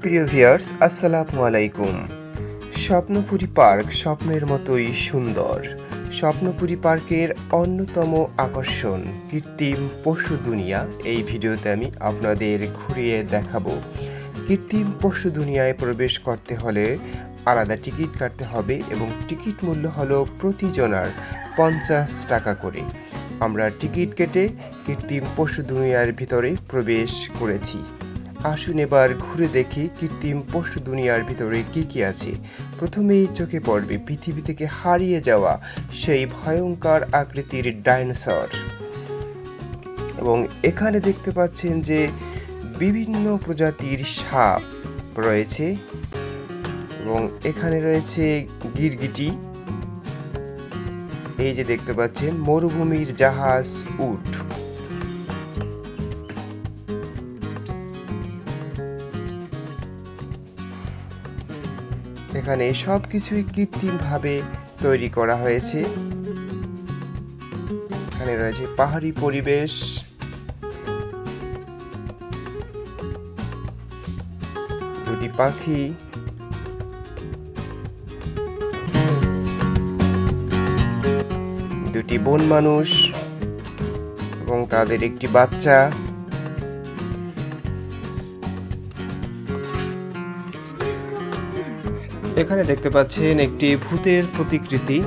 প্রিয় ভিয়ার্স আসসালামু আলাইকুম। স্বপ্নপুরী পার্ক স্বপ্নের মতোই সুন্দর। স্বপ্নপুরী পার্কের অন্যতম আকর্ষণ কৃত্রিম পশু দুনিয়া। এই ভিডিওতে আমি আপনাদের ঘুরিয়ে দেখাবো। কৃত্রিম পশু দুনিয়ায় প্রবেশ করতে হলে আলাদা টিকিট কাটতে হবে এবং টিকিট মূল্য হলো প্রতিজনার পঞ্চাশ টাকা করে। আমরা টিকিট কেটে কৃত্রিম পশু দুনিয়ার ভিতরে প্রবেশ করেছি। আসুন এবার ঘুরে দেখি কৃত্রিম পশু দুনিয়ার ভিতরে কি কি আছে। প্রথমেই চোখে পড়বে পৃথিবী থেকে হারিয়ে যাওয়া সেই ভয়ঙ্কর আকৃতির ডাইনোসর। এবং এখানে দেখতে পাচ্ছেন যে বিভিন্ন প্রজাতির সাপ রয়েছে এবং এখানে রয়েছে গিরগিটি। এই যে দেখতে পাচ্ছেন, মরুভূমির জাহাজ উট। এখানে সব কিছুই কৃত্রিমভাবে তৈরি করা হয়েছে। এখানে রয়েছে পাহাড়ি পরিবেশ। দুটি পাখি। দুটি বন মানুষ এবং তাদের একটি বাচ্চা। এখানে দেখতে পাচ্ছেন একটি ভূতের প্রতিকৃতি।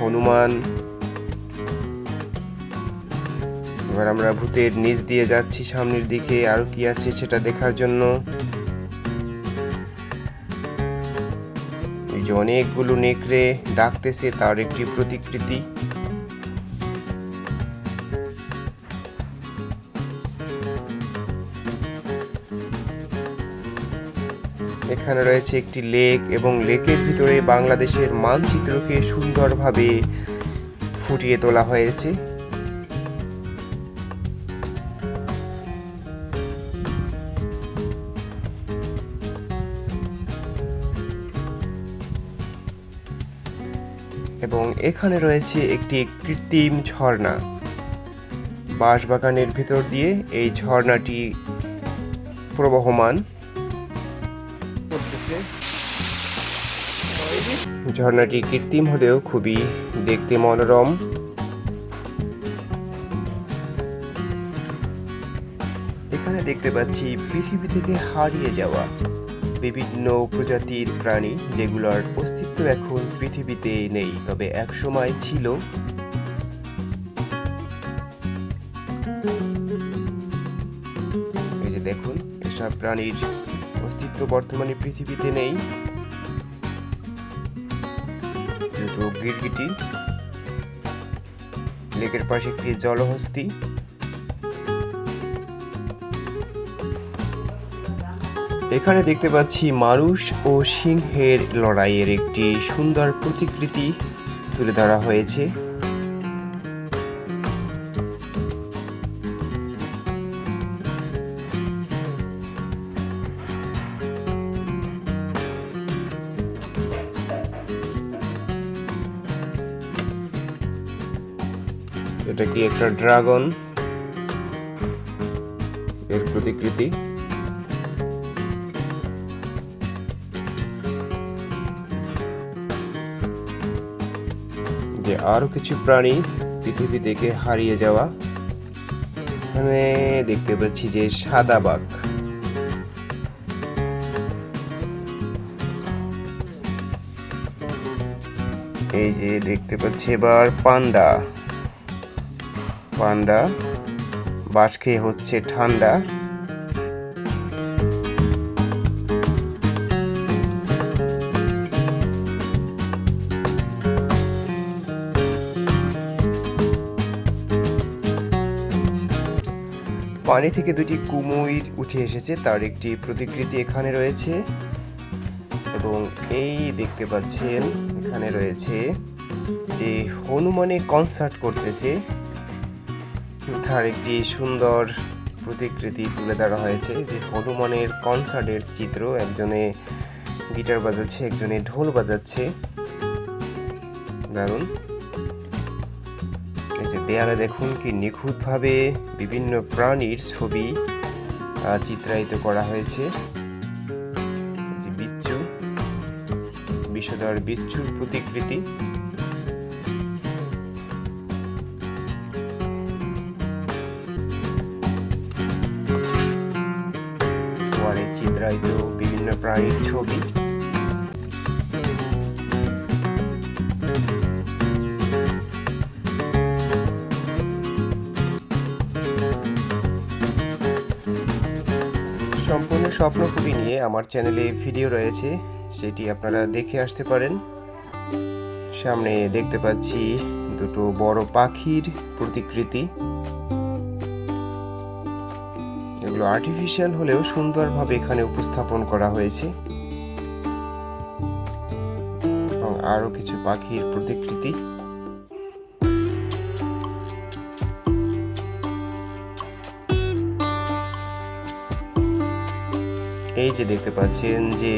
হনুমান। এবার আমরা ভূতের নিচ দিয়ে যাচ্ছি, সামনের দিকে আরও কি আছে সেটা দেখার জন্য। এই যে অনেকগুলো নেকড়ে ডাকতেছে তার একটি প্রতিকৃতি। এখানে রয়েছে একটি লেক এবং লেকের ভিতরে বাংলাদেশের মানচিত্রকে সুন্দরভাবে ফুটিয়ে তোলা হয়েছে। এবং এখানে রয়েছে একটি কৃত্রিম ঝর্ণা। বাঁশবাগানের ভিতর দিয়ে এই ঝর্ণাটি প্রবহমান। ঝর্ণাটি কৃত্রিম হলেও খুবই দেখতে মনোরম। এখানে দেখতে পাচ্ছি পৃথিবী থেকে হারিয়ে যাওয়া বিভিন্ন প্রজাতির প্রাণী, যেগুলোর অস্তিত্ব এখন পৃথিবীতে নেই, তবে একসময় ছিল। দেখুন, এসব প্রাণীর অস্তিত্ব বর্তমানে পৃথিবীতে নেই। দুটো গিরগিটি লেকের পাশে একটি জলহস্তি, এখানে দেখতে পাচ্ছি মানুষ ও সিংহের লড়াইয়ের একটি সুন্দর প্রতিকৃতি তুলে ধরা হয়েছে। এটা কি একটা ড্রাগন? এর প্রতিকৃতি? যে আরও কিছু প্রাণী পৃথিবী থেকে হারিয়ে যাওয়া। এখানে দেখতে পাচ্ছি যে সাদা বাঘ। এই যে দেখতে পাচ্ছি এবার পান্ডা। পান্ডা বাঁশ খেয়ে হচ্ছে ঠান্ডা। পানি থেকে দুটি কুমির উঠে এসেছে, তার একটি প্রতিকৃতি এখানে রয়েছে। এবং এই দেখতে পাচ্ছেন, এখানে রয়েছে যে হনুমানে কনসার্ট করতেছে। তার একটি সুন্দর প্রতিকৃতি তুলে ধরা হয়েছে যে হনুমানের কনসার্টের চিত্র। একজনে গিটার বাজাচ্ছে, একজনে ঢোল বাজাচ্ছে। দারুণ। এই যে দেয়ালে দেখুন কি নিখুঁতভাবে বিভিন্ন প্রাণীর ছবি চিত্রায়িত করা হয়েছে। বিচ্ছু, বিষধর বিচ্ছুর প্রতিকৃতি। চিত্রায়িত বিভিন্ন প্রাণীর ছবি। সম্পূর্ণ স্বপ্নপুরী নিয়ে আমার চ্যানেলে ভিডিও রয়েছে, সেটি আপনারা দেখে আসতে পারেন। সামনে দেখতে পাচ্ছি দুটো বড় পাখির প্রতিকৃতি। এগুলো আর্টিফিশিয়াল হলেও সুন্দরভাবে এখানে উপস্থাপন করা হয়েছে। এবং আরও কিছু পাখির প্রতিকৃতি। এই যে দেখতে পাচ্ছেন যে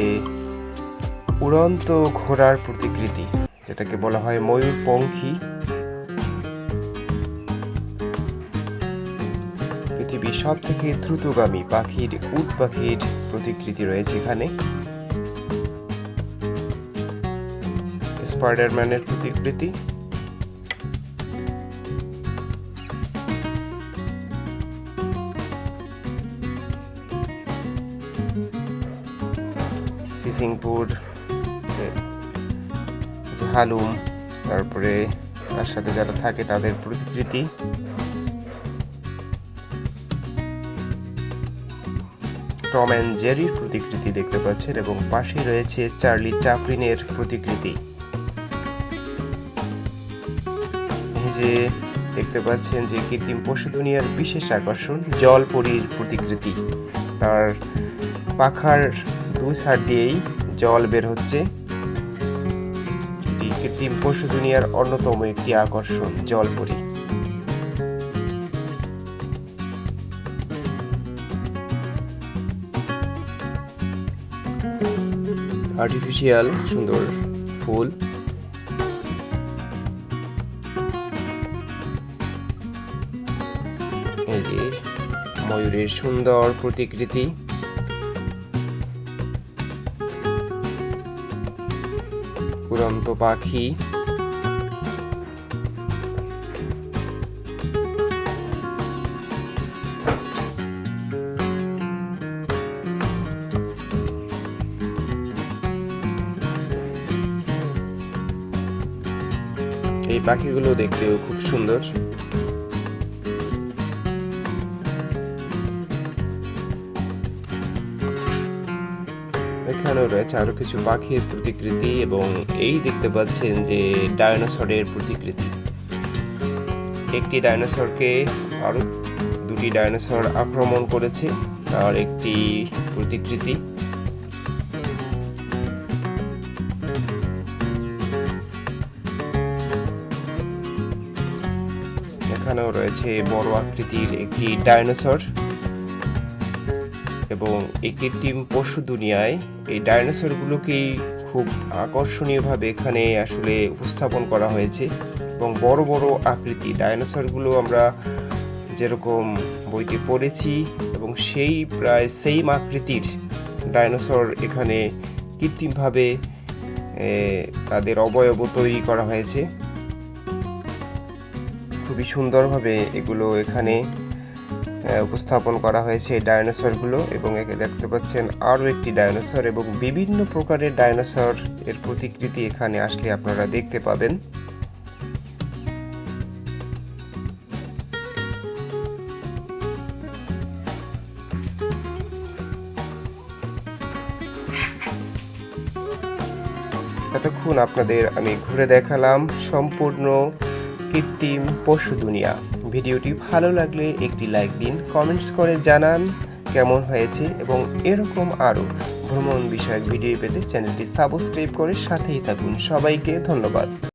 উড়ন্ত ঘোড়ার প্রতিকৃতি, যেটাকে বলা হয় ময়ূর পঙ্খী পৃথিবীর সব থেকে দ্রুতগামী পাখির উট পাখির প্রতিকৃতি রয়েছে এখানে। স্পাইডারম্যানের প্রতিকৃতি। সিসিংপুর হালুম, তারপরে তার সাথে যারা থাকে তাদের প্রতিকৃতি। টম অ্যান্ড জেরির প্রতিকৃতি দেখতে পাচ্ছেন এবং পাশে রয়েছে চার্লি চাপলিনের প্রতিকৃতি। যে দেখতে পাচ্ছেন যে কৃত্রিম পশু দুনিয়ার বিশেষ আকর্ষণ, জলপরীর প্রতিকৃতি। তার পাখার দুই সার দিয়েই জল বের হচ্ছে। কৃত্রিম পশু দুনিয়ার অন্যতম একটি আকর্ষণ, জলপরী। আর্টিফিশিয়াল সুন্দর ফুল। ময়ূরের সুন্দর প্রতিকৃতি। উড়ন্ত পাখি। এই পাখিগুলো দেখতেও খুব সুন্দর। এখানেও রয়েছে আরও কিছু পাখির প্রতিকৃতি এবং এই দেখতে পাচ্ছেন যে ডায়নোসরের প্রতিকৃতি। একটি ডায়নোসরকে আরও দুটি ডায়নোসর আক্রমণ করেছে তার একটি প্রতিকৃতি। এখানেও রয়েছে বড় আকৃতির একটি ডায়নোসর এবং এই কৃত্রিম পশু দুনিয়ায়। এই ডাইনোসরগুলোকেই খুব আকর্ষণীয়ভাবে এখানে আসলে উপস্থাপন করা হয়েছে এবং বড় বড় আকৃতি। ডাইনোসরগুলো আমরা যেরকম বইতে পড়েছি এবং সেই প্রায় সেম আকৃতির ডাইনোসর এখানে কৃত্রিমভাবে তাদের অবয়ব তৈরি করা হয়েছে। খুবই সুন্দরভাবে এগুলো এখানে উপস্থাপন করা হয়েছে এই ডায়নোসরগুলো এবং একে দেখতে পাচ্ছেন আরও একটি ডায়নোসর এবং বিভিন্ন প্রকারের ডায়নোসর এর প্রতিকৃতি এখানে আসলে আপনারা দেখতে পাবেন। এতক্ষণ আপনাদের আমি ঘুরে দেখালাম সম্পূর্ণ কৃত্রিম পশু দুনিয়া। ভিডিওটি ভালো লাগলে একটি লাইক দিন, কমেন্টস করে জানান কেমন হয়েছে এবং এরকম আরও ভ্রমণ বিষয়ক ভিডিও পেতে চ্যানেলটি সাবস্ক্রাইব করে সাথেই থাকুন। সবাইকে ধন্যবাদ।